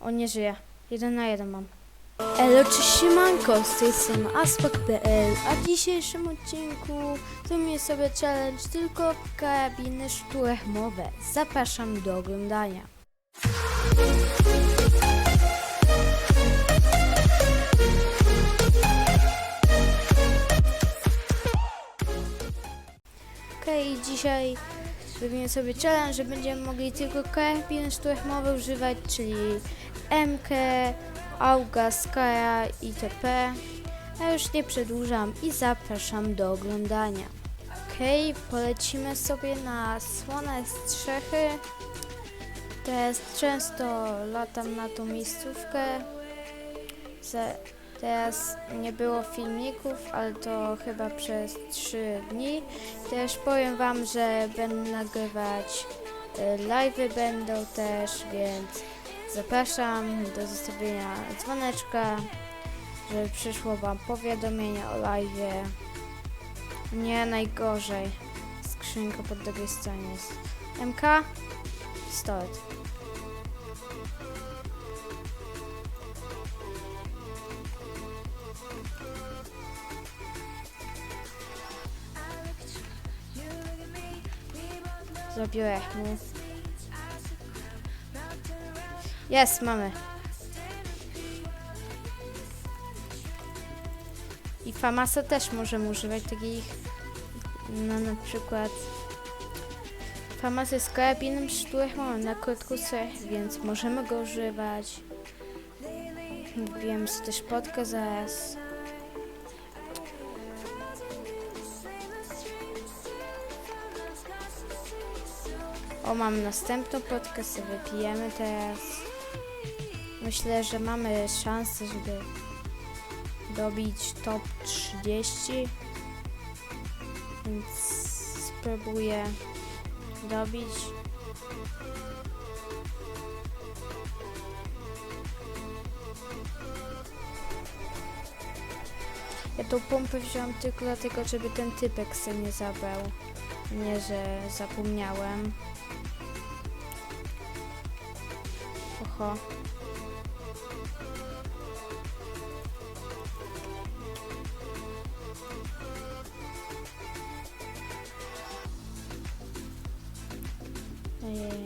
On nie żyje. Jeden na jeden mam. Elo, cześć siemanko, z tej strony Aspok.pl, a w dzisiejszym odcinku zrobimy sobie challenge tylko karabiny szturmowe. Zapraszam do oglądania. Okej, dzisiaj zrobimy sobie challenge, że będziemy mogli tylko karabiny szturmowe używać, czyli MK, Auga, Skaja itp. A już nie przedłużam i zapraszam do oglądania. Okej, polecimy sobie na słone strzechy. Teraz często latam na tą miejscówkę. Teraz nie było filmików, ale to chyba przez 3 dni. Też powiem Wam, że będę nagrywać y, live'y będą też, więc zapraszam do zostawienia dzwoneczka, żeby przyszło Wam powiadomienie o live'ie. Nie najgorzej. Skrzynka po drugiej stronie jest. MK? Pistolet. Zabiorę mu. Jest, mamy. I Famasa też możemy używać takich, no na przykład Famas jest karabinem szturmowym na krótkusach, więc możemy go używać. Wbijemy sobie też podkę zaraz. O, mam następną podkę, sobie wypijemy teraz. Myślę, że mamy szansę, żeby dobić top 30. Więc spróbuję dobić. Ja tą pompę wziąłem tylko dlatego, żeby ten typek sobie nie zabrał. Nie, że zapomniałem. Oho. Ojej.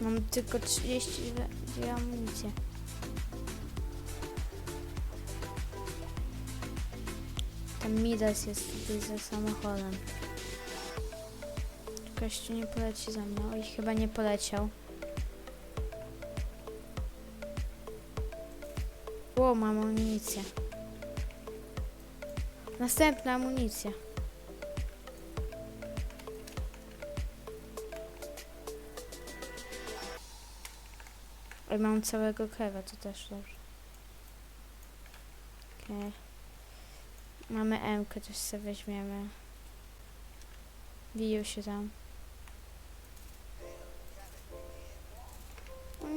Mam tylko 32 amunicje. Tam Midas jest tutaj za samochodem. Gościu nie poleci za mną. Oj, chyba nie poleciał. O, mam amunicję. Następna amunicja. Oj, mam całego kewa, to też dobrze. Okej. Mamy M, też sobie weźmiemy. Biją się tam.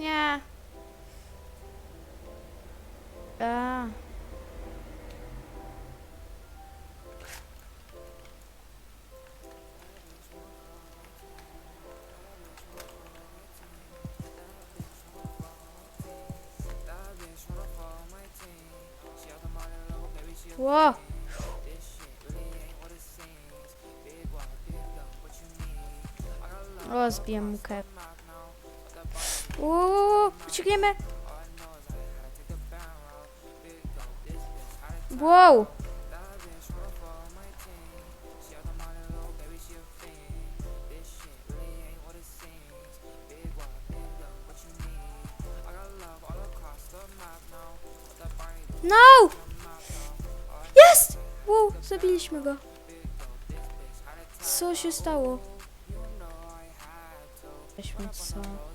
Nie. A. Ło! O, zbiję mu kep. Uuu, uciekniemy! Wow! No! Jest! Wow, zabiliśmy go. Co się stało? Weźmy co?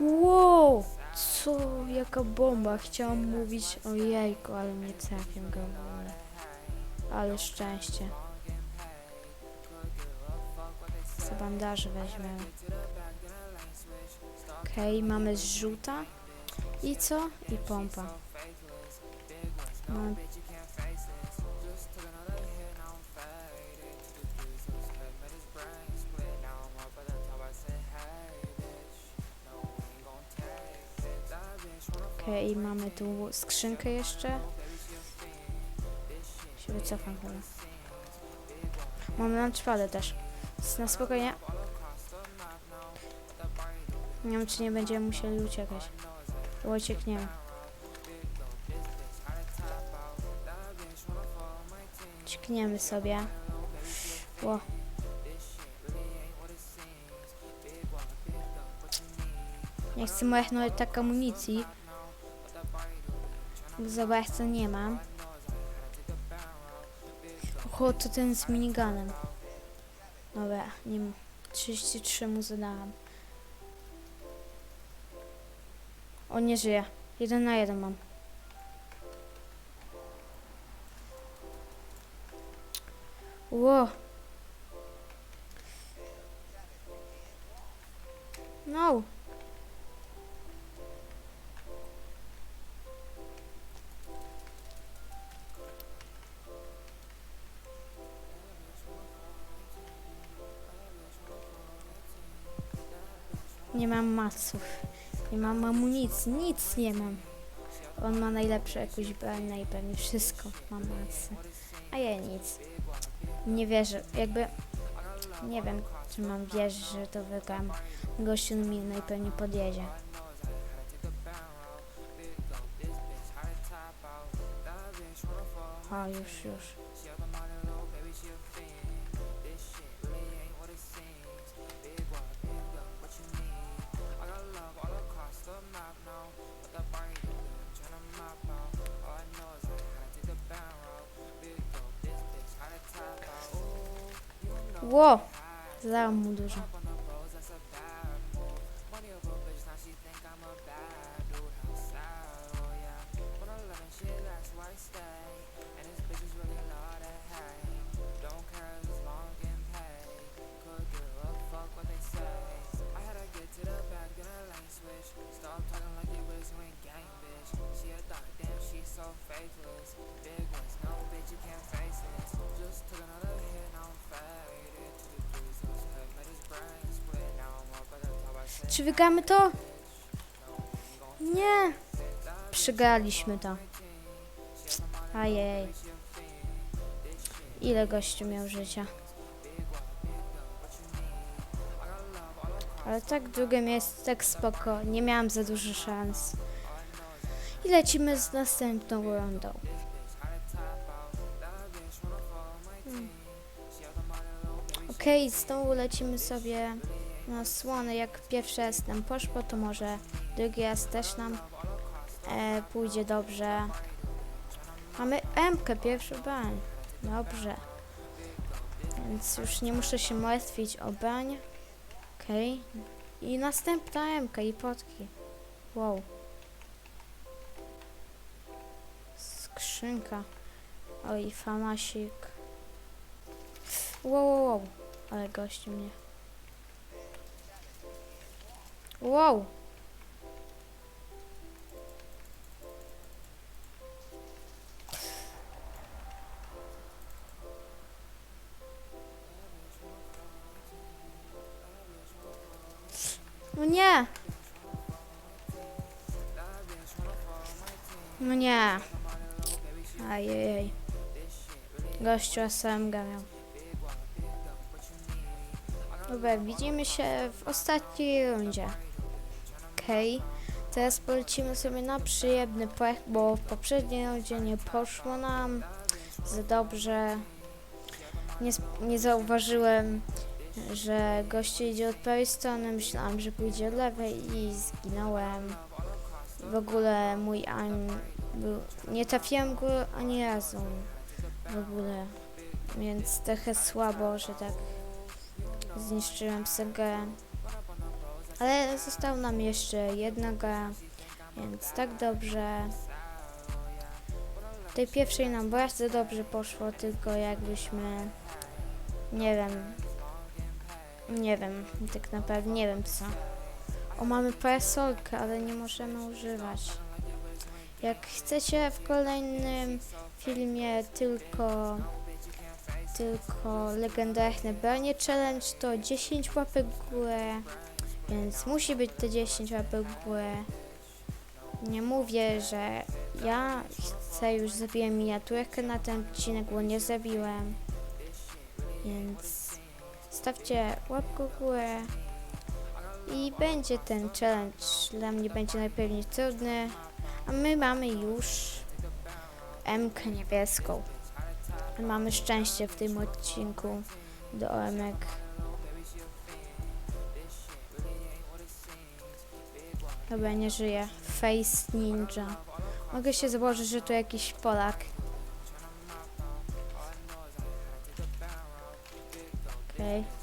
Wow! Co? Jaka bomba? Chciałam mówić o jajku, ale nie trafię go w ogóle. Ale szczęście. Co bandaże weźmiemy. Okej, mamy zrzuta. I co? I pompa. No. Okej, mamy tu skrzynkę jeszcze. Się wycofam chyba. Mamy launchpadę też. Na spokojnie. Nie wiem, czy nie będziemy musieli uciekać. Bo uciekniemy. Uciekniemy sobie. Ło. Nie chcę machnąć tak amunicji. Zobacz, co nie mam. Oho, to ten z miniganem. Dobra, nie wiem. 33 mu zadałam. On nie żyje. Jeden na jeden mam. Ło. No. Nie mam maców. Nie mam amunicji. Nic nie mam. On ma najlepsze jakąś broń, najpewniej wszystko. Mam macy. A ja nic. Nie wierzę. Jakby... Nie wiem, czy mam wierzyć, że to wygram. Gościu mi najpewniej podjedzie. O, już, już. Ło! Zadałam mu dużo. Czy wygramy to? Nie. Przegraliśmy to. Ajej. Ile gościu miał życia? Ale tak drugie miejsce, tak spoko. Nie miałam za dużo szans. I lecimy z następną rundą. Hmm. Okej, znowu lecimy sobie na słony. Jak pierwszy raz nam poszło, to może drugi raz też nam e, pójdzie dobrze. Mamy M-kę, pierwszy bań. Dobrze. Więc już nie muszę się martwić o bań. Okej. I następna M-ka i potki. Wow. Skrzynka. Oj, famasik. Wow, wow, wow. Ale gościu mnie. Wow. No nie. No nie. Ajej. Gościu SMG miał. Dobra, widzimy się w ostatniej rundzie. Okej. Teraz polecimy sobie na przyjemny pech, bo w poprzedniej rundzie nie poszło nam za dobrze. Nie, nie zauważyłem, że goście idzie od prawej strony. Myślałam, że pójdzie od lewej i zginąłem. W ogóle mój aim był... Nie trafiłem go ani razu. W ogóle. Więc trochę słabo, że tak zniszczyłem Segę. Ale został nam jeszcze jedna gra, więc tak dobrze. Tej pierwszej nam bardzo dobrze poszło, tylko jakbyśmy, nie wiem, nie wiem, tak naprawdę nie wiem co. O, mamy parasolkę, ale nie możemy używać. Jak chcecie w kolejnym filmie tylko tylko legendarne branie challenge to 10 łapek w górę, więc musi być te 10 łapek w nie mówię, że ja chcę już zabiłem miniaturkę na ten odcinek, bo nie zabiłem. Więc stawcie łapkę w górę i będzie ten challenge. Dla mnie będzie najpewniej trudny, a my mamy już M niebieską. Mamy szczęście w tym odcinku do Emek. Dobra, nie żyje. Face Ninja. Mogę się założyć, że to jakiś Polak. Okej. Nie!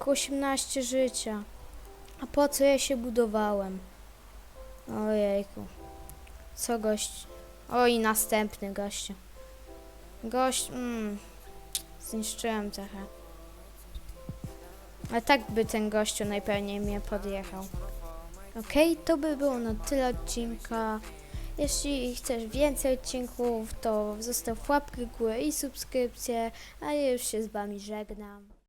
Jejku, 18 życia. A po co ja się budowałem? Ojejku. Co gość? Oj, następny gościu. Gość, mm, zniszczyłem trochę. A tak by ten gościu najpewniej mnie podjechał. Okej, to by było na tyle odcinka. Jeśli chcesz więcej odcinków, to zostaw łapkę w górę i subskrypcję, a ja już się z wami żegnam.